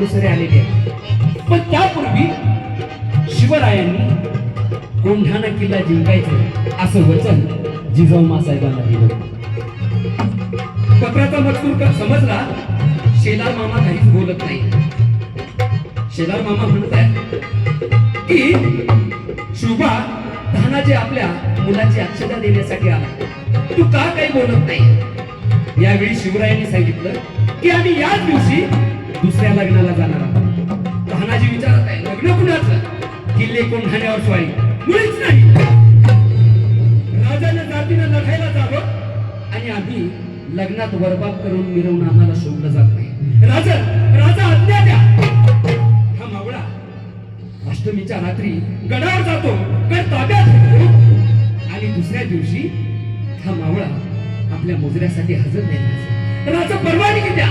तानाजी आलेले आहेत. पण त्यापूर्वी शिवरायांनी कोंढाणा किल्ला जिंकायचं असं वचन जिजाऊ मासाहेबांना दिलं पत्राचा मजकूर क- समजला? शेलार मामा काहीच बोलत नाही. शेलार मामा म्हणत आहे की शुभा धानाजी आपल्या मुलाची अक्षता देण्यासाठी आला तू का काही बोलत नाही? यावेळी शिवरायांनी सांगितलं की आम्ही याच दिवशी दुसऱ्या लग्नाला जाणार तानाजी विचारत आहे लग्न कुणाचं? किल्ले कोंढाण्यावर स्वारी? मुळीच नाही. राजाने जातीनं लढायला जावं आणि आम्ही लग्नात वरबाप करून मिरवून आम्हाला सोडलं जात नाही. राजा राजा आज्ञा द्या. हा मावळा अष्टमीच्या रात्री गडावर जातो गड ताब्यात आणि दुसऱ्या दिवशी हा मावळा आपल्या मोजऱ्यासाठी हजर नाही. राजा परवानगी द्या.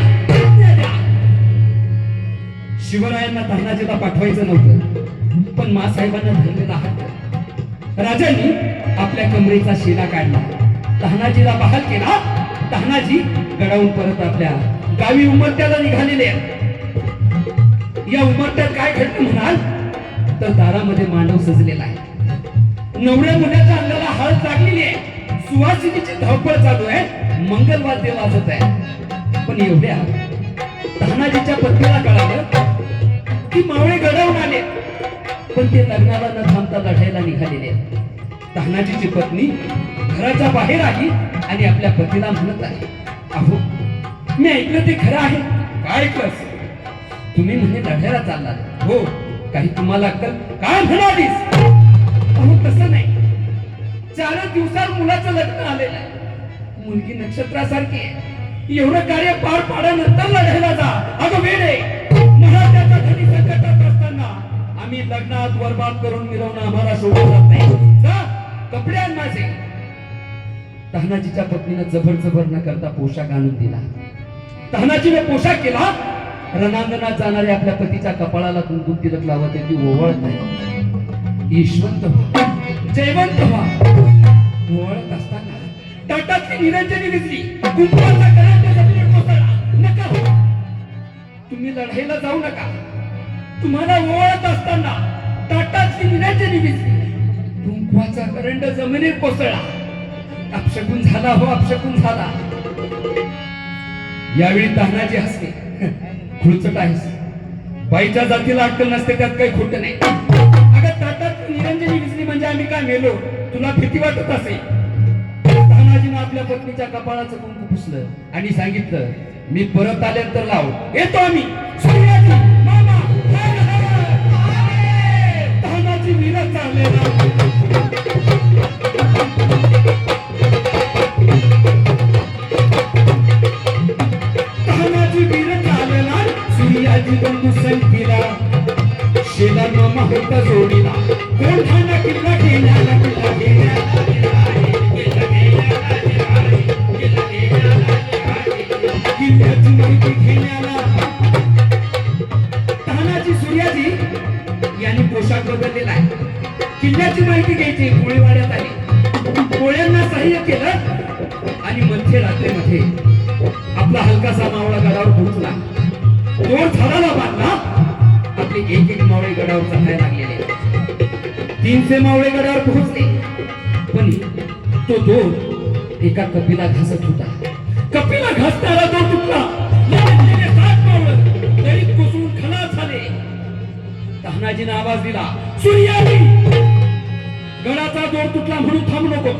शिवरायांना धरणाजीला पाठवायचं नव्हतं. पण मासाहेबांना धरलेला हात राजांनी आपल्या कमरेचा शिला काढला. तहनाजीला बहाल केला. तहनाजी गडावून परत आपल्या गावी उमरत्याला निघालेले. आहेत. या उमरत्यात काय घडलं म्हणाल? तर दारामध्ये मांडव सजलेला आहे. नवऱ्या मुलाच्या अंगाला हळद लागलेली आहे. सुवासिनीची धावपळ चालू आहे. मंगलवाद्य वाजत आहे. पण एवढ्या तहनाजीच्या पत्नीला कळालं की मावळे गडावून आले. पण ते लग्नाला न थांबता लढायला निघालेले. तानाजीची पत्नी घराच्या बाहेर आली आणि आपल्या पतीला म्हणत आहे अहो मी ऐकलं ते खरं आहे. काय ऐकलंस? तुम्ही म्हणे लढायला चाललात. हो. काही तुम्हाला अक्कल काय म्हणालीस? अहो तसं नाही. चारच दिवसात मुलाचं लग्न आलेलं आहे. मुलगी नक्षत्रासारखी आहे. एवढं कार्य पार पाड्यानंतर लढायला जा. अगं वेळ आहे. आम्ही लग्नात बरबाद करून मिरवणं आम्हाला सोडून जात नाही. जा कपडे आण माझे. तहनाजीच्या पत्नीनं जबर जबर न करता पोशाख आणून दिला. तहनाजीने पोशाख केला? रणांगणात जाणाऱ्या आपल्या पतीच्या कपाळाला कुंकुम तिलक लावत आहे ती ओवळत आहे ईश्वंत व्हा. जयवंत व्हा. ओवळत असताना ताटातली निरंजनी दिसली. कुंकुमाचा कराटे नका हो. तुम्ही लढाईला जाऊ नका. तुम्हाला ओळख असताना ताटातली निरंजनी निघितली कुंकवाचा करंट जमिनीत कोसळला. अपशकून झाला हो अपशकून झाला. यावेळी तानाजी हसले. खुळचट आहेस. बाईच्या जातीला अक्कल नसते त्यात काही खोट नाही. अगं ताटात निरंजनी दिसली म्हणजे आम्ही काय मेलो? तुला भीती वाटत असे तानाजीनं आपल्या पत्नीच्या कपाळाचं कुंकू पुसलं आणि सांगितलं मी परत आल्यानंतर लाव. येतो आम्ही. किल्ल्याची माहिती घ्यायची कोळीवाड्यात आली कोळ्यांना सहाय्य केलं आणि मध्यरात्रीमध्ये आपला हलकासा मावळा गडावर पोहोचला. दोर झाडाला बांधला. आपले एक एक मावळे गडावर चढायला लागलेले. तीनशे मावळे गडावर पोहोचले. पण तो दोर एका कपिला घासत होता. कपिला घासणारा तो तुटला. तरी कोसळून खला झाले. तानाजीने आवाज दिला. सूर्याली गडाचा जोर तुटला म्हणून थांबू नको.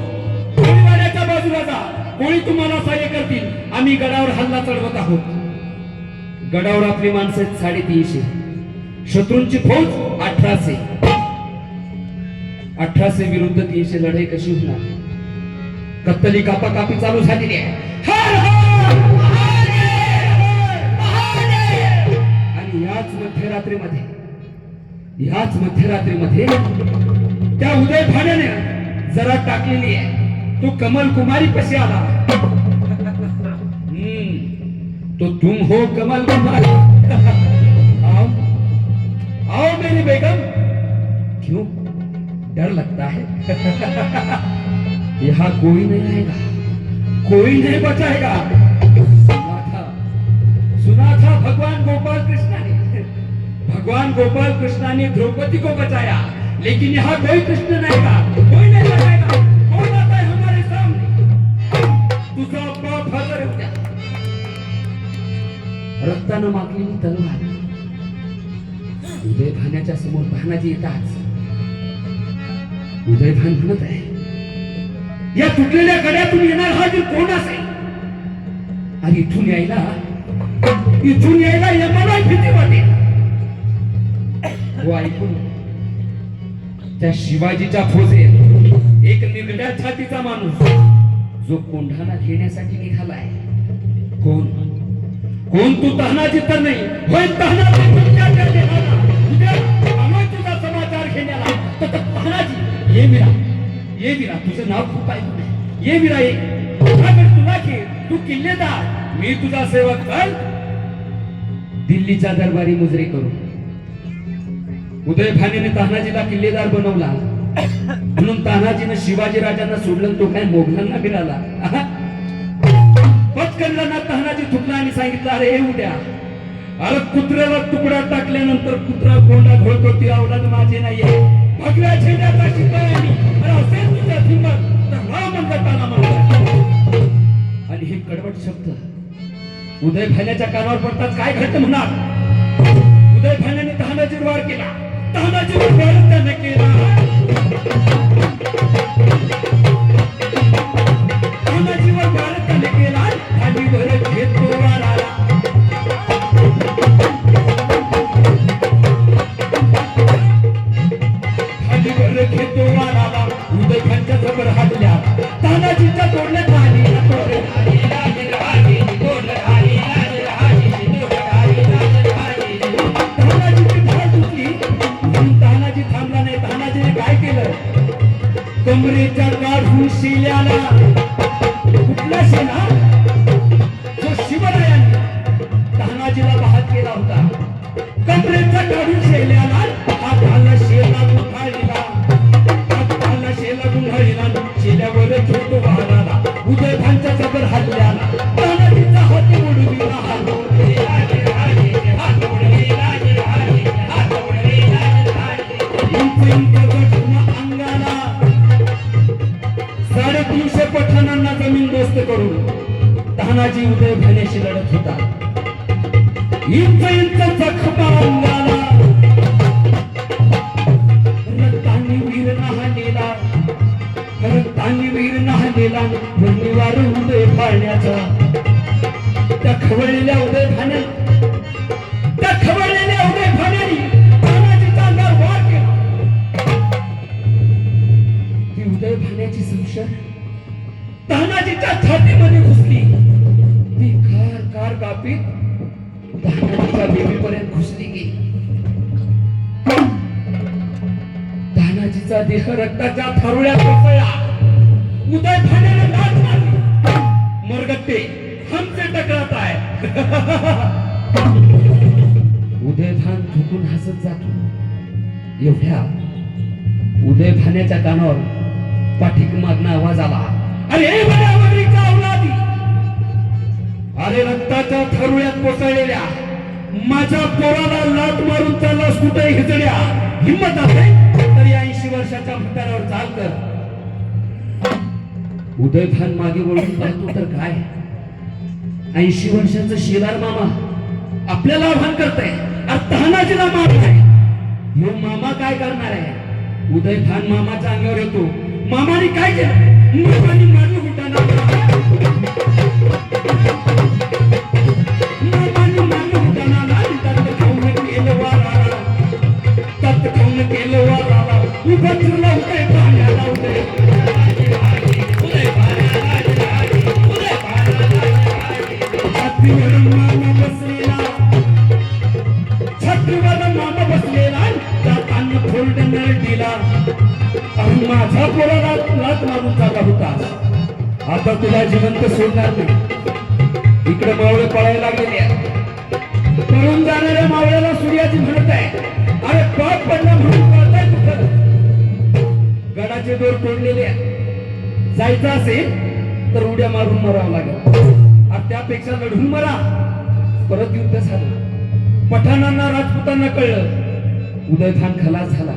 गोळीवाड्याच्या बाजूला जा. कोणी तुम्हाला सहाय्य करतील. आम्ही गडावर हल्ला चढवत आहोत. गडावर आपली माणसं साडेतीनशे. शत्रूंची फौज अठराशे. अठराशे विरुद्ध तीनशे लढाई कशी होणार? कत्तली कापा कापी चालू झालेली आहे. आणि याच मध्यरात्रीमध्ये ह्याच मध्यरात्रीमध्ये त्या उदय भाड्याने जरा टाकलेली आहे. तो कमल कुमारी पशी आला. तो तुम हो कमल कुमारी आओ. आओ मेरी बेगम. क्यों? डर लगता है. यहाँ कोई नहीं आएगा. कोई नहीं बचाएगा. सुना था. सुना था भगवान गोपाल कृष्ण. भगवान गोपाल कृष्णा ने द्रौपदी को बचाया. लेकिन यहाँ कोई कृष्ण नहीं का कोई नहीं बचाएगा कौन आता है हमारे सामने? तुझा बाप हजर आहे रक्तानं मागलेली तलवार. उदय भाण्याच्या समोर भानाजी येतात. उदय भान म्हणत आहे या तुटलेल्या गड्यातून येणार हा जी कोण असेल? आणि इथून यायला इथून यायला यमाला भीती वाटेल. तो ऐकून त्या शिवाजीच्या फौजेत एक निगड्या छातीचा माणूस जो कोंढाला घेण्यासाठी निघालाय. कोण? कोण तू तहनाजी तर नाही? होय तहनाजी समाचार घेण्याला तर तहनाजी ये मीरा. ये मीरा तुझं नाव खूप ऐकून आहे ये मीरा ये. तुला घे तू किल्लेदार. मी तुझा सेवक कर. दिल्लीच्या दरबारी मुजरे करू उदय भानेने तानाजीला किल्लेदार बनवला. म्हणून तानाजीनं शिवाजी राजांना सोडलं तो काय मोगलांना फिराला आहा. पटकनला ना तानाजी थुकला आणि सांगितलं अरे हे उद्या अरे कुत्र्याला तुकडा टाकल्यानंतर कुत्रा कोंडा घोळतो ती अवलाद माझी नाहीये. भगव्या झेंड्याचा शिकाय आणि असेल तुझ्या हिंमत तर हा ताना आणि हे कडवट शब्द. उदय भाण्याच्या कानावर पडताच काय घडतं म्हणा उदय भाण्याने तहानाची वार केला. तहानाची केला केला खालीवर घेतो वाराला. खालीवर घेतो वाराला उदय जबर तानाजीच्या तोडण्यात कमरेच्या काढून शिल्याला. कुठला शेना जो शिवरायांनी तानाजीला बहात केला होता. कमरेचा काढून शेल्याला हात घालला शेला गुंडाळीला हात शेला गुंडाळीला शिल्यावर घेतो वाहनाला उदयभांचा भानच्या हल्ल्याला तानाजीचा हात उडविला हात हात उडविला, हात तानाजी उदय भाण्याशी लढत होता. इंच इंच जखमा अंगाला. रक्तांनी वीर नहालेला. रक्तांनी वीर नहालेला. धन्यवाद उदय फाळण्याचा. त्या खवळलेल्या उदय भाण्या तानाजीचा रक्ताच्या थारुळ्या कोसळला. उदय भाण्याने लाच मारली मरगट्टे हमसे टकरात आहे. उदय भान झुकून हसत जातो. एवढ्या उदय भाण्याच्या कानावर पाठीक मागणं आवाज आला. अरे अवलादी अरे रक्ताच्या थरुळ्यात कोसळलेल्या माझ्या पोराला लाट मारून चाललास कुठे हिजड्या हिंमत आहे? ऐंशी वर्षाच्या म्हाताऱ्यावर चाल कर उदय भान मागे वळून पाहतो तर काय? ऐंशी वर्षाचं शेलार मामा आपल्याला आव्हान करताय. तहानाजीला मारताय ह्यो मामा काय करणार आहे? उदय भान मामाच्या अंगावर येतो. मामाने काय केलं? मामाने मारलं हुटाना माझा पोराला लात मारून चालला होता आता तुला जिवंत सोडणार नाही. इकडे मावळे पळायला लागलेले पळून जाणाऱ्या मावळ्याला सूर्याची म्हणत आहे अरे पाप पडला म्हणून पळताय तुझं. गडाचे दोर तोडलेले आहेत. जायचं असेल तर उड्या मारून मरावं लागेल. आणि त्यापेक्षा लढून मरा. परत युद्ध झालं. पठाणांना राजपुतांना कळलं. उदयखान खलास झाला.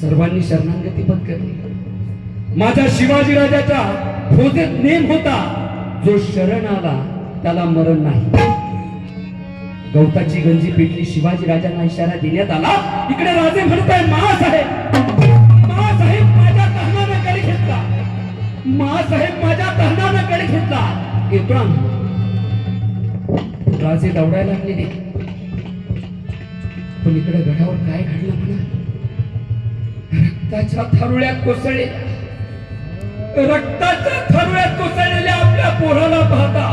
सर्वांनी शरणांगती पत्करली. माझ्या शिवाजी राजाच्या फौजेत नेम होता. जो शरण आला त्याला मरण नाही. गवताची गंजी पेटली शिवाजी राजांना इशारा देण्यात आला. इकडे राजे म्हणताय महासाहेब. आहे महासाहेब माझ्या तहनानं कडे घेतला. येतो राजे दौडायला लागलेले. पण इकडे गडावर काय घडलं म्हणा? रक्ताच्या थारुळ्यात कोसळलेल्या रक्ताच्या थारुळ्यात कोसळलेल्या आपल्या पोराला पाहता.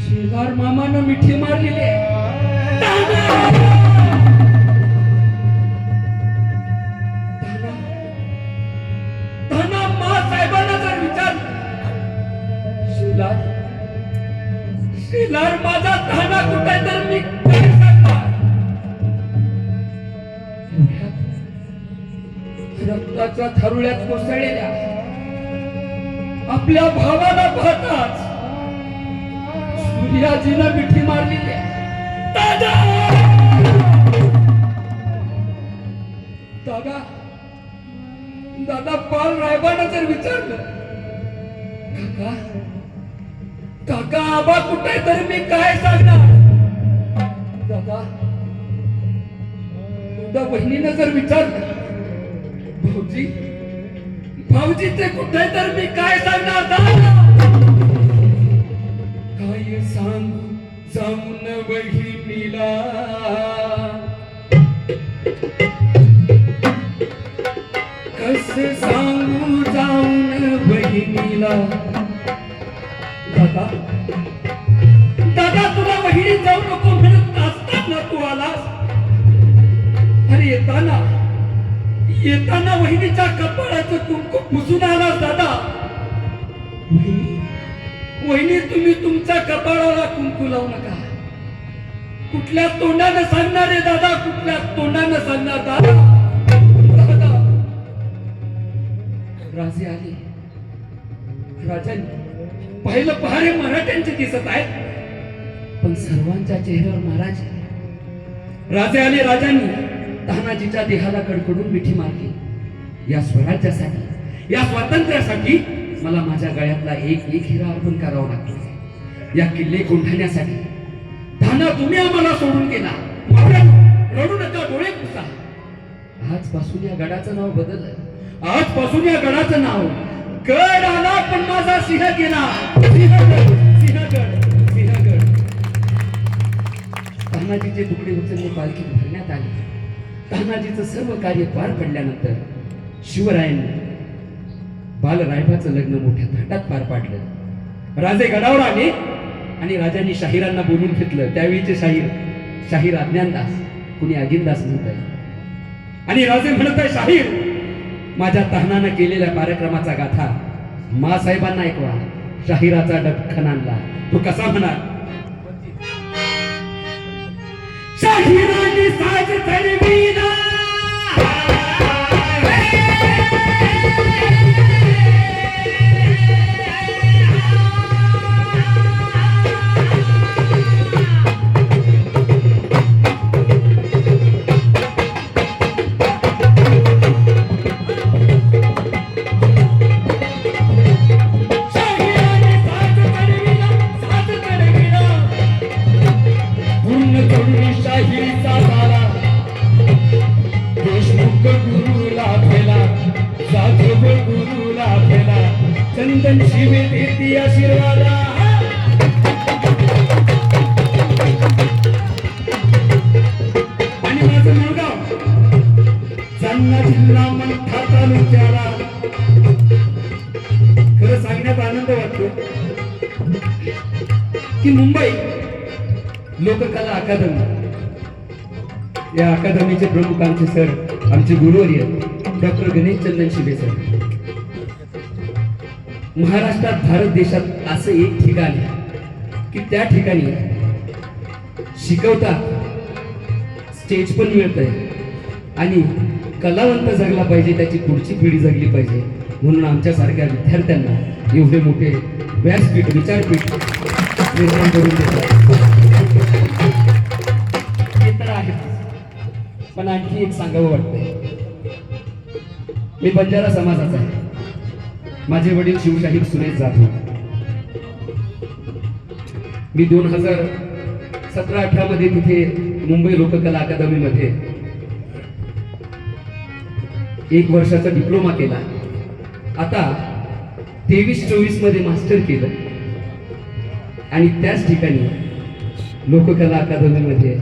शेजार मामानं मिठी मारलेली. रक्ताच्या थरुळ्यात कोसळलेल्या आपल्या भावाला पाहताच सूर्याजीनं मिठी मारलेली दादा! दादा! दादा पाल रायबानं जर विचारलं काका काका आबा कुठे तर मी काय सांगणार? दादा दादा बहिणीनं जर विचारलं भाऊजी भाऊजी ते कुठे तर मी काय सांगणार दादा काय सांगू? जाऊन बहिणीला कस सांगू जाऊन बहिणीला दादा दादा तुला बहिणी जाऊ नको म्हणत असताना तू आलास? अरे येताना येताना वहिनीच्या कपाळाचं कुंकू पुसून आला दादा. वहिनी तुम्ही तुमच्या कपाळाला कुंकू लावू नका. कुठल्या तोंडानं सांगणार आहे दादा? कुठल्या तोंडानं सांगणार दादा? दादा. राजे आले. राजांनी पाहिलं पहारे मराठ्यांचे दिसत आहेत. पण सर्वांच्या चेहऱ्यावर महाराज राजे आले राजांनी. तानाजीच्या देहाला कडकडून मिठी मारली. या स्वराज्यासाठी या स्वातंत्र्यासाठी मला माझ्या गळ्यातला एक एक हिरा अर्पण करावा लागतो. या किल्ले कोंढाण्यासाठी धाना तुम्ही आम्हाला सोडून गेला. रडू नका डोळे पुसा. आजपासून या गडाचं नाव बदललं. आजपासून या गडाचं नाव गड आला पण माझा सिंह गेला. सिंहगड सिंहगड सिंहगड. तानाजीचे तुकडे उचलले पालखी भरण्यात आले. तानाजीचं सर्व कार्य पार पडल्यानंतर शिवरायांनी बालरायबाचं लग्न मोठ्या थाटात पार पाडलं. राजे गडावर आले आणि राजांनी शाहिरांना बोलून घेतलं त्यावेळीचे शाहीर शाहीर अज्ञानदास कुणी अगिनदास म्हणत आहे आणि राजे म्हणत आहे शाहीर माझ्या तहनानं केलेल्या कार्यक्रमाचा गाथा मासाहेबांना ऐकवा शाहिराचा डबखन तो कसा म्हणाल? शाहिराने साज जाधव गुरुला फेला चंदन शिवे देती आशीर्वादा आणि माझं मुलगाव जालना जिल्हा मंठा तालुक्याला खरं सांगण्यात आनंद वाटतो की मुंबई लोककला अकादमी. या अकादमीचे प्रमुख आमचे सर आमचे गुरुवर्य. डॉक्टर गणेश चंदन शिबे सर महाराष्ट्रात भारत देशात असं एक ठिकाण आहे की त्या ठिकाणी शिकवता स्टेज पण मिळतंय आणि कलावंत जगला पाहिजे त्याची पुढची पिढी जगली पाहिजे म्हणून आमच्यासारख्या विद्यार्थ्यांना एवढे मोठे व्यासपीठ विचारपीठ निर्माण करून देतात. हे तर आहेच पण आणखी एक सांगावं वाटतंय. मी बंजारा समाजाचा आहे. माझे वडील शिवशाहीर सुरेश जाधव. मी दोन हजार सतरा अठरा मध्ये तिथे मुंबई लोककला अकादमीमध्ये एक वर्षाचा डिप्लोमा केला. आता तेवीस चोवीसमध्ये मास्टर केलं. आणि त्याच ठिकाणी लोककला अकादमीमध्ये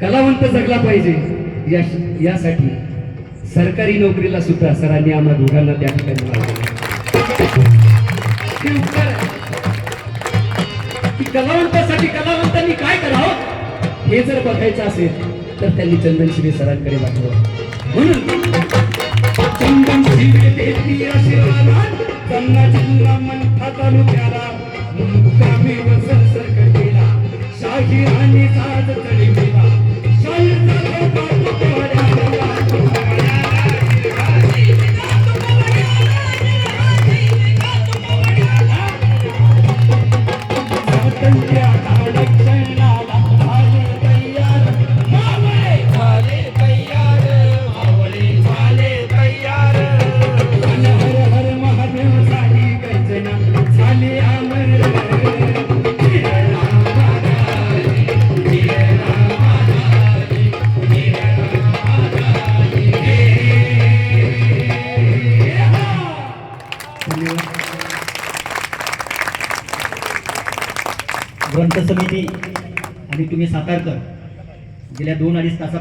कलावंत जगला पाहिजे या यासाठी सरकारी नोकरीला सुद्धा सरांनी आम्हा दोघांना त्या ठिकाणी लावलं. उपकार कलावंतासाठी कलावंतांनी काय करावं हे जर बघायचं असेल तर त्यांनी चंदन शिवे सरांकडे पाठवावं म्हणून चंदन शिवे देती आशीर्वाद जिल्हा तालुक्याला मुक्कामी आणि साज तळी गेल्या दोन अडीच तासा